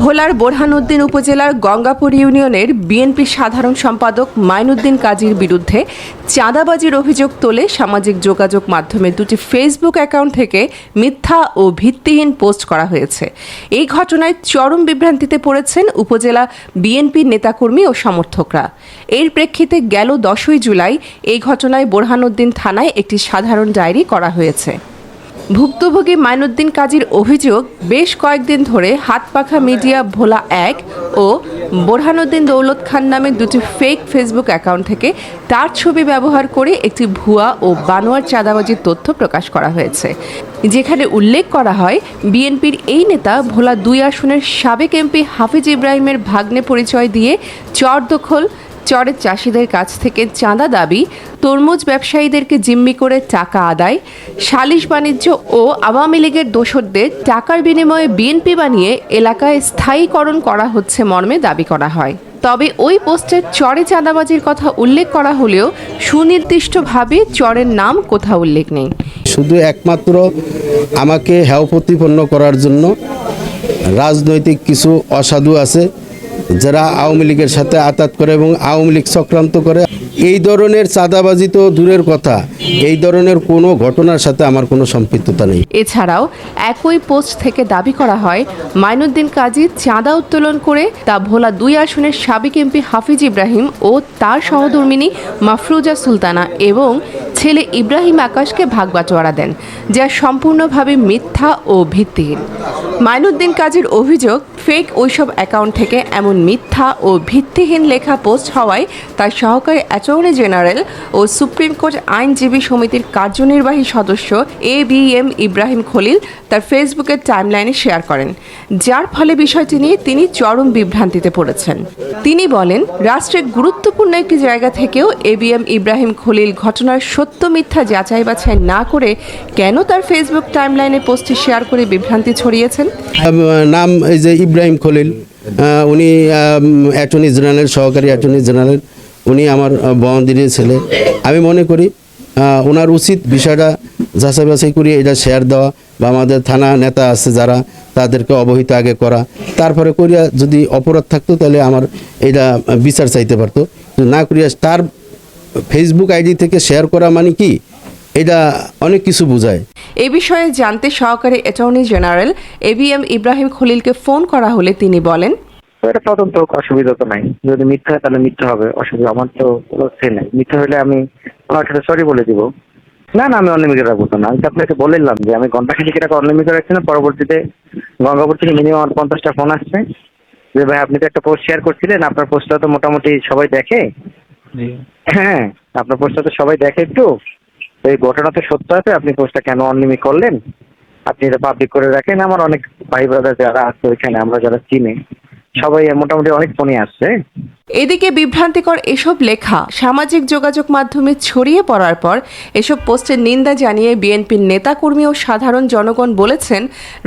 ভোলার বোরহানউদ্দিন উপজেলার গঙ্গাপুর ইউনিয়নের বিএনপি সাধারণ সম্পাদক মাইনুদ্দিন কাজীর বিরুদ্ধে চাঁদাবাজির অভিযোগ তোলে সামাজিক যোগাযোগ মাধ্যমে দুটি ফেসবুক অ্যাকাউন্ট থেকে মিথ্যা ও ভিত্তিহীন পোস্ট করা হয়েছে। এই ঘটনায় চরম বিভ্রান্তিতে পড়েছেন উপজেলা বিএনপি নেতাকর্মী ও সমর্থকরা। এর প্রেক্ষিতে গেল দশই জুলাই এই ঘটনায় বোরহানউদ্দিন থানায় একটি সাধারণ ডায়েরি করা হয়েছে। ভুক্তভোগী মাইনুদ্দিন কাজীর অভিযোগ, বেশ কয়েকদিন ধরে হাতপাখা মিডিয়া ভোলা এক ও বোরহানুদ্দিন দৌলত খান নামে দুটি ফেক ফেসবুক অ্যাকাউন্ট থেকে তার ছবি ব্যবহার করে একটি ভুয়া ও বানোয়ার চাঁদাবাজির তথ্য প্রকাশ করা হয়েছে। যেখানে উল্লেখ করা হয়, বিএনপির এই নেতা ভোলা দুই আসনের সাবেক এমপি হাফিজ ইব্রাহিমের ভাগ্নে পরিচয় দিয়ে চর দখল চরের চাষিদের কাছ থেকে চাঁদা দাবি, তরমুজ ব্যবসায়ীদেরকে জিম্মি করে টাকা আদায়, সালিশ বাণিজ্য ও আওয়ামী লীগের দোসরদের টাকার বিনিময়ে বিএনপি বানিয়ে এলাকায় স্থায়ীকরণ করা হচ্ছে মর্মে দাবি করা হয়। তবে ওই পোস্টের চরে চাঁদাবাজির কথা উল্লেখ করা হলেও সুনির্দিষ্টভাবে চরের নাম কোথাও উল্লেখ নেই। শুধু একমাত্র আমাকে হেয় প্রতিপন্ন করার জন্য রাজনৈতিক কিছু অসাধু আছে। যারা আওয়ামী লীগের সাথে আতাত করে এবং আওয়ামী লীগ চক্রান্ত করে, এই ধরনের চাঁদাবাজি তো দূরের কথা। এই ধরনের কোনো ঘটনার সাথে আমার কোনো সম্পৃক্ততা নেই। এছাড়াও, একই পোস্ট থেকে দাবি করা হয়, মাইনুদ্দিন কাজী চাঁদা উত্তোলন করে তা ভোলা দুই আসনের সাবেক এমপি হাফিজ ইব্রাহিম ও তার সহধর্মিনী মাফরুজা সুলতানা এবং ছেলে ইব্রাহিম আকাশকে ভাগ বাটোয়ারা দেন, যা সম্পূর্ণভাবে মিথ্যা ও ভিত্তিহীন। মাইনুদ্দিন কাজীর অভিযোগ, ফেক ওইসব অ্যাকাউন্ট থেকে এমন মিথ্যা ও ভিত্তিহীন লেখা পোস্ট হওয়ায় তার সহকারী অ্যাটর্নি জেনারেল ও সুপ্রিম কোর্ট আইনজীবী সমিতির কার্যনির্বাহী সদস্য A B M Ibrahim Khalil তার ফেসবুকের টাইমলাইনে শেয়ার করেন, যার ফলে বিষয়টি নিয়ে তিনি চরম বিভ্রান্তিতে পড়েছেন। তিনি বলেন, রাষ্ট্রের গুরুত্বপূর্ণ একটি জায়গা থেকেও A B M Ibrahim Khalil ঘটনার সত্য মিথ্যা যাচাই বাছাই না করে কেন তার ফেসবুক টাইমলাইনে পোস্টটি শেয়ার করে বিভ্রান্তি ছড়িয়েছেন? নাম এই যে ইব্রাহিম খলিল উনি অ্যাটর্নি জেনারেল সহকারী অ্যাটর্নি জেনারেল উনি আমার বন্দিনীর ছেলে। আমি মনে করি ওনার উচিত বিষয়টা যাচাই বাছাই করি এটা শেয়ার দেওয়া বা আমাদের থানা নেতা আছে যারা, তাদেরকে অবহিত আগে করা। তারপরে করিয়া যদি অপরাধ থাকতো, তাহলে আমার এটা বিচার চাইতে পারতো। না করিয়া, তার ফেসবুক আইডি থেকে শেয়ার করা মানে কি? এটা অনেক কিছু বোঝায়। এ বিষয়ে জানতে সহকারী attorney general A B M Ibrahim খলিলকে phone করা হলে তিনি বলেন এটা তদন্ত অসুবিধা তো নাই। যদি মিথ্যা হয় তাহলে মিথ্যা হবে অসুবিধা আমার তো কোনো সে নাই। মিথ্যা হলে আমি ওনার সরি বলে দিব। না না আমি অনলিমিটেড রাখব না। আমি তো আপনাকে বললাম যে আমি ঘণ্টা খানিক টাকা অনলিমিটেড রাখছি না পরবর্তীতে গঙ্গাপুর থেকে মিনিমাম আমার পঞ্চাশটা ফোন আসছে। যে ভাই আপনি তো একটা পোস্ট শেয়ার করছিলেন আপনার পোস্টটা তো মোটামুটি সবাই দেখে। হ্যাঁ আপনার পোস্টটা তো সবাই দেখে একটু। এই ঘটনা তো সত্য আছে, আপনি পোস্টটা কেন অনলিমি করলেন? আপনি এটা পাবলিক করে রাখেন। আমার অনেক ভাই ব্রাদার যারা আছে ওইখানে, আমরা যারা চিনি। সবাই মোটামুটি অনেক ফোনই আসছে। এদিকে বিভ্রান্তিকর এসব লেখা সামাজিক যোগাযোগ মাধ্যমে ছড়িয়ে পড়ার পর এসব পোস্টের নিন্দা জানিয়ে বিএনপির নেতাকর্মী ও সাধারণ জনগণ বলেছেন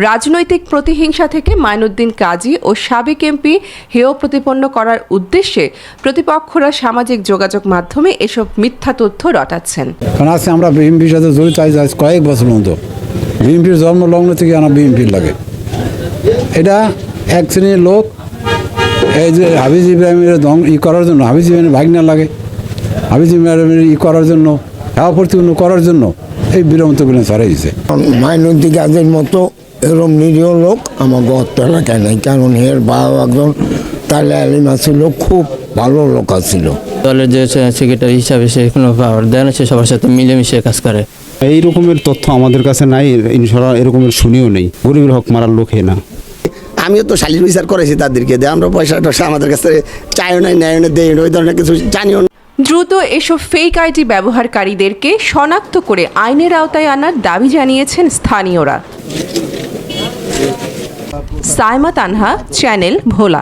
রাজনৈতিক প্রতিহিংসা থেকে মাইনুদ্দিন কাজী ও সাবেক এমপি হেয় প্রতিপন্ন করার উদ্দেশ্যে প্রতিপক্ষরা সামাজিক যোগাযোগ মাধ্যমে এসব মিথ্যা তথ্য রটাচ্ছেন। কারণ আজকে আমরা বিএনপির সাথে জড়িত আজ কয়েক বছর মতো বিএনপির জন্মলগ্ন থেকে আমার বিএনপির লাগে। এটা এক শ্রেণির লোক এই যে হাবিজ ইব্রাহিমের দং ই করার জন্য হাবিজ ইব্রাহিমের ভাগনা লাগে। হাবিজ ইব্রাহিমের ই করার জন্য হেওয়া প্রতিপন্ন করার জন্য এই বিরমতগুলো ছড়াইছে মাইনন্তি গাছের মতো এরম নিরীহ লোক আমার গত এলাকায় নাই কারণ এর বাবা একজন তাহলে আলিমা ছিল খুব ভালো লোক ছিল দলের যে সেক্রেটারি হিসাবে সে কোনো পাওয়ার দেয় না সে সবার সাথে মিলেমিশে কাজ করে। এই রকমের তথ্য আমাদের কাছে নাই ইনশাল্লাহ এরকমের শুনিও নেই। গরিবের হক মারার লোকে না। আমিও তো শালির বিচার করেছি তাদেরকে দিয়ে আমরা পয়সা টয়সা আমাদের কাছে চাইও নাই নেয় না দেয় ওই ধরনের কিছু জানিও না। দ্রুত এসব ফেক আইডি ব্যবহারকারীদেরকে শনাক্ত করে আইনের আওতায় আনার দাবি জানিয়েছেন স্থানীয়রা। সাইমা তানহা, চ্যানেল ভোলা।